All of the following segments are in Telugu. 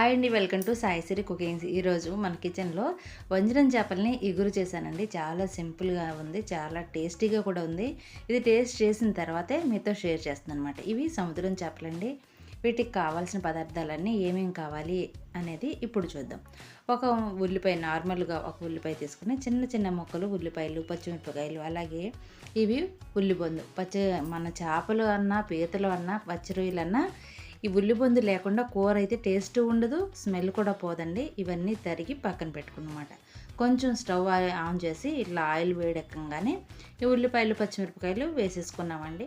హాయ్ అండి వెల్కమ్ టు సాయిసిరి కుకింగ్స్. ఈరోజు మన కిచెన్లో వంజరం చేపల్ని ఇగురు చేశానండి. చాలా సింపుల్గా ఉంది చాలా టేస్టీగా కూడా ఉంది. ఇది టేస్ట్ చేసిన తర్వాతే మీతో షేర్ చేస్తాను అనమాట ఇవి సముద్రం చేపలండి. వీటికి కావాల్సిన పదార్థాలన్నీ ఏమేమి కావాలి అనేది ఇప్పుడు చూద్దాం. ఒక ఉల్లిపాయ నార్మల్గా ఒక ఉల్లిపాయ తీసుకుని చిన్న చిన్న ముక్కలు ఉల్లిపాయలు పచ్చిమిరపకాయలు అలాగే ఇవి ఉల్లిబొందు పచ్చి మన చేపలు అన్నా పీతలు అన్నా పచ్చి రొయ్యలు అన్నా ఈ ఉల్లిబొందు లేకుండా కూర అయితే టేస్ట్ ఉండదు స్మెల్ కూడా పోదండి. ఇవన్నీ తరిగి పక్కన పెట్టుకున్నమాట. కొంచెం స్టవ్ ఆన్ చేసి ఇట్లా ఆయిల్ వేడెక్కగానే ఈ ఉల్లిపాయలు పచ్చిమిరపకాయలు వేసేసుకున్నామండి.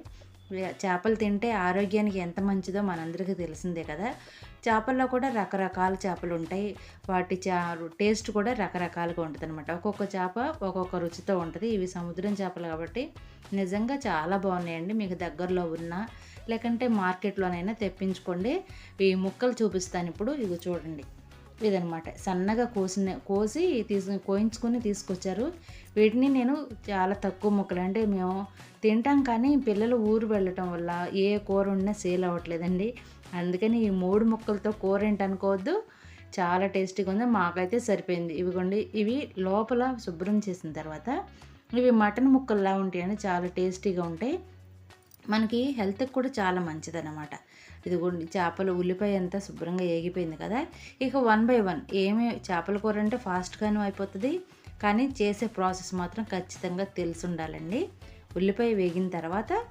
చేపలు తింటే ఆరోగ్యానికి ఎంత మంచిదో మనందరికీ తెలిసిందే కదా. చేపల్లో కూడా రకరకాల చేపలు ఉంటాయి. వాటి చా టేస్ట్ కూడా రకరకాలుగా ఉంటుంది అనమాట ఒక్కొక్క చేప ఒక్కొక్క రుచితో ఉంటుంది. ఇవి సముద్రం చేపలు కాబట్టి నిజంగా చాలా బాగున్నాయండి. మీకు దగ్గరలో ఉన్న లేకంటే మార్కెట్లోనైనా తెప్పించుకోండి. ఈ ముక్కలు చూపిస్తాను ఇప్పుడు. ఇవి చూడండి. ఇదనమాట సన్నగా కోసిన కోసి తీసు కోయించుకొని తీసుకొచ్చారు. వీటిని నేను చాలా తక్కువ ముక్కలు అంటే మేము తింటాం కానీ పిల్లలు ఊరు వెళ్ళటం వల్ల ఏ కూర ఉన్నా సేల్ అవ్వట్లేదండి. అందుకని ఈ మూడు ముక్కలతో కూర ఏంటి అనుకోవద్దు చాలా టేస్టీగా ఉంది. మాకైతే సరిపోయింది. ఇవిగోండి. ఇవి లోపల శుభ్రం చేసిన తర్వాత ఇవి మటన్ ముక్కల్లా ఉంటాయని చాలా టేస్టీగా ఉంటాయి. మనకి హెల్త్కి కూడా చాలా మంచిదన్నమాట. ఇది చేపలు ఉల్లిపాయ అంతా శుభ్రంగా ఏగిపోయింది కదా. ఇక వన్ బై వన్ ఏమి చేపల కూర అంటే ఫాస్ట్గాను అయిపోతుంది కానీ చేసే ప్రాసెస్ మాత్రం ఖచ్చితంగా తెలిసి ఉండాలండి ఉల్లిపాయ వేగిన తర్వాత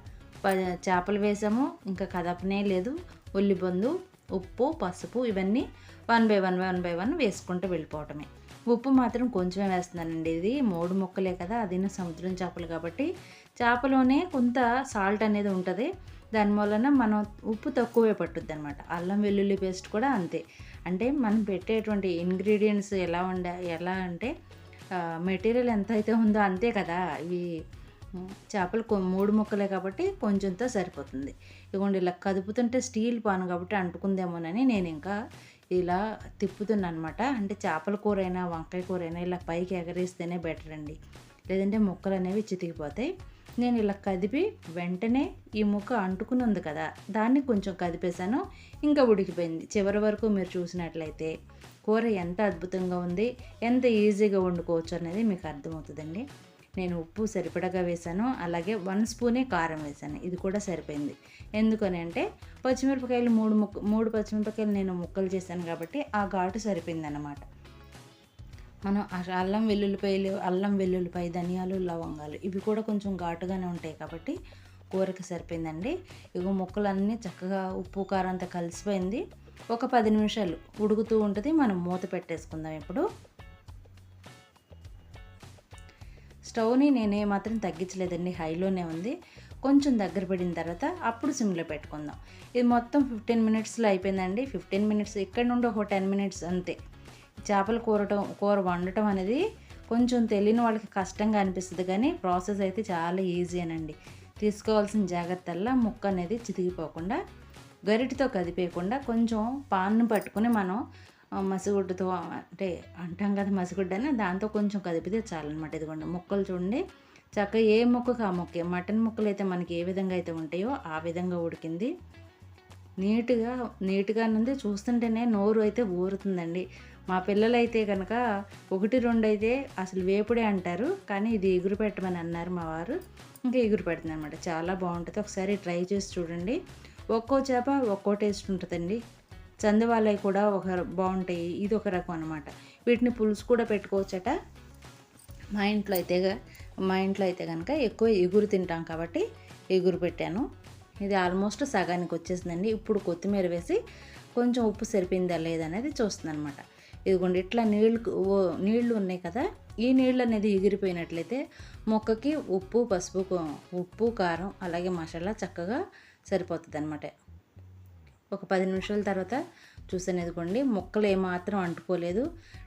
ప- చేపలు వేసాము ఇంకా కదపనే లేదు. ఉల్లిబొందు ఉప్పు పసుపు ఇవన్నీ one by one one by one వేసుకుంటూ వెళ్ళిపోవటమే. ఉప్పు మాత్రం కొంచెమే వేస్తున్నానండి. ఇది మూడు ముక్కలే కదా అది సముద్రం చేపలు కాబట్టి చేపలోనే కొంత సాల్ట్ అనేది ఉంటుంది. దాని వలన మనం ఉప్పు తక్కువే పట్టుద్ది అనమాట అల్లం వెల్లుల్లి పేస్ట్ కూడా అంతే. అంటే మనం పెట్టేటువంటి ఇంగ్రీడియంట్స్ ఎలా ఉండ ఎలా అంటే మెటీరియల్ ఎంత అయితే ఉందో అంతే కదా. ఇవి చేపలు మూడు ముక్కలే కాబట్టి కొంచెంతో సరిపోతుంది. ఇదిగోండి ఇలా కదుపుతుంటే స్టీల్ పాను కాబట్టి అంటుకుందేమోనని నేను ఇంకా ఇలా తిప్పుతున్నా అనమాట అంటే చేపల కూర అయినా వంకాయ కూర అయినా ఇలా పైకి ఎగరేస్తేనే బెటర్ అండి లేదంటే ముక్కలు అనేవి చితికిపోతాయి. నేను ఇలా కదిపి వెంటనే ఈ ముక్క అంటుకుని ఉంది కదా దాన్ని కొంచెం కదిపేశాను. ఇంకా ఉడికిపోయింది. చివరి వరకు మీరు చూసినట్లయితే కూర ఎంత అద్భుతంగా ఉంది ఎంత ఈజీగా వండుకోవచ్చు అనేది మీకు అర్థమవుతుందండి. నేను ఉప్పు సరిపడగా వేశాను అలాగే వన్ స్పూనే కారం వేశాను. ఇది కూడా సరిపోయింది. ఎందుకని అంటే పచ్చిమిరపకాయలు మూడు ముక్క మూడు పచ్చిమిరపకాయలు నేను ముక్కలు చేశాను కాబట్టి ఆ ఘాటు సరిపోయింది అన్నమాట మనం అల్లం వెల్లుల్లిపాయలు అల్లం వెల్లుల్లిపాయ ధనియాలు లవంగాలు ఇవి కూడా కొంచెం ఘాటుగానే ఉంటాయి కాబట్టి కూరకి సరిపోయిందండి. ఇగో ముక్కలన్నీ చక్కగా ఉప్పు కారం అంతా కలిసిపోయింది. ఒక పది నిమిషాలు ఉడుకుతూ ఉంటుంది. మనం మూత పెట్టేసుకుందాం ఇప్పుడు. స్టవ్ని నేనే మాత్రం తగ్గించలేదండి. హైలోనే ఉంది. కొంచెం దగ్గర పడిన తర్వాత అప్పుడు సిమ్లో పెట్టుకుందాం. ఇది మొత్తం ఫిఫ్టీన్ మినిట్స్లో అయిపోయిందండి. ఫిఫ్టీన్ మినిట్స్ ఇక్కడ నుండి ఒక టెన్ మినిట్స్ అంతే. చేపలు కూరటం కూర వండటం అనేది కొంచెం తెలియని వాళ్ళకి కష్టంగా అనిపిస్తుంది. కానీ ప్రాసెస్ అయితే చాలా ఈజీ అనండి. తీసుకోవాల్సిన జాగ్రత్తల్లో ముక్క అనేది చితికిపోకుండా గరిటతో కదిపేయకుండా కొంచెం పాన్ను పట్టుకుని మనం మసిగుడ్డతో అంటే అంటాం కదా మసిగుడ్డ అని దాంతో కొంచెం కదిపితే చాలన్నమాట. ఇదిగోండి ముక్కలు చూడండి. చక్కగా ఏ ముక్కకు ఆ ముక్కే? మటన్ ముక్కలు అయితే మనకి ఏ విధంగా అయితే ఉంటాయో ఆ విధంగా ఉడికింది. నీట్గా నీట్గా నుండి చూస్తుంటేనే నోరు అయితే ఊరుతుందండి. మా పిల్లలైతే కనుక ఒకటి రెండు అయితే అసలు వేపుడే అంటారు కానీ ఇది ఎగురు పెట్టమని అన్నారు మా వారు. ఇంకా ఎగురు పెడుతుంది అనమాట చాలా బాగుంటుంది. ఒకసారి ట్రై చేసి చూడండి. ఒక్కో చేప ఒక్కో టేస్ట్ ఉంటుందండి. చందవాళ్ళవి కూడా ఒక బాగుంటాయి. ఇది ఒక రకం అనమాట వీటిని పులుసు కూడా పెట్టుకోవచ్చట. మా ఇంట్లో అయితే మా ఇంట్లో అయితే కనుక ఎక్కువ ఎగురు తింటాం కాబట్టి ఎగురు పెట్టాను. ఇది ఆల్మోస్ట్ సగానికి వచ్చేసిందండి. ఇప్పుడు కొత్తిమీర వేసి కొంచెం ఉప్పు సరిపోయిందా లేదనేది చూస్తుంది అనమాట ఇదిగోండి ఇట్లా నీళ్ళు ఓ- నీళ్ళు ఉన్నాయి కదా ఈ నీళ్ళు అనేది ఎగిరిపోయినట్లయితే మొక్కకి ఉప్పు పసుపు ఉప్పు కారం అలాగే మసాలా చక్కగా సరిపోతుంది అనమాట ఒక పది నిమిషాల తర్వాత చూసాను ఇదిగోండి ముక్కలు ఏమాత్రం అంటుకోలేదు.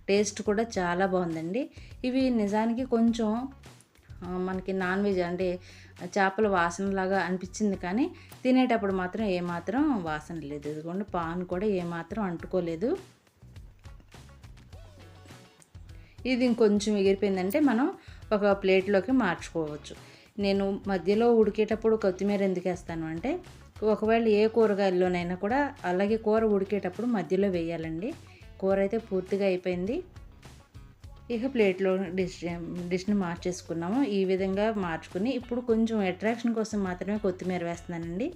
టేస్ట్ కూడా చాలా బాగుందండి. ఇవి నిజానికి కొంచెం మనకి నాన్ వెజ్ అంటే చేపల వాసనలాగా అనిపించింది కానీ తినేటప్పుడు మాత్రం ఏమాత్రం వాసన లేదు. ఇదిగోండి పాన్ కూడా ఏమాత్రం అంటుకోలేదు. ఇది ఇంకొంచెం ఎగిరిపోయిందంటే మనం ఒక ప్లేట్లోకి మార్చుకోవచ్చు. నేను మధ్యలో ఉడికేటప్పుడు కొత్తిమీర ఎందుకు వేస్తాను అంటే ఒకవేళ ఏ కూరగాయల్లోనైనా కూడా అలాగే కూర ఉడికేటప్పుడు మధ్యలో వేయాలండి. కూర అయితే పూర్తిగా అయిపోయింది. ఇక ప్లేట్లో డిష్ డిష్ని మార్చేసుకున్నాము. ఈ విధంగా మార్చుకుని ఇప్పుడు కొంచెం అట్రాక్షన్ కోసం మాత్రమే కొత్తిమీర వేస్తున్నానండి.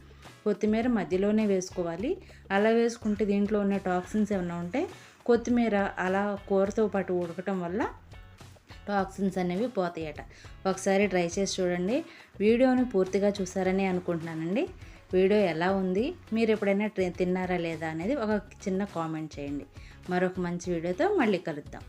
కొత్తిమీర మధ్యలోనే వేసుకోవాలి. అలా వేసుకుంటే దీంట్లో ఉన్న టాక్సిన్స్ ఏమైనా ఉంటే కొత్తిమీర అలా కూరతో పాటు ఉడకటం వల్ల టాక్సిన్స్ అనేవి పోతాయట. ఒకసారి ట్రై చేసి చూడండి. వీడియోని పూర్తిగా చూసారని అనుకుంటున్నానండి. వీడియో ఎలా ఉంది? మీరు ఎప్పుడైనా తిన్నారా లేదా అనేది ఒక చిన్న కామెంట్ చేయండి. మరొక మంచి వీడియోతో మళ్ళీ కలుద్దాం.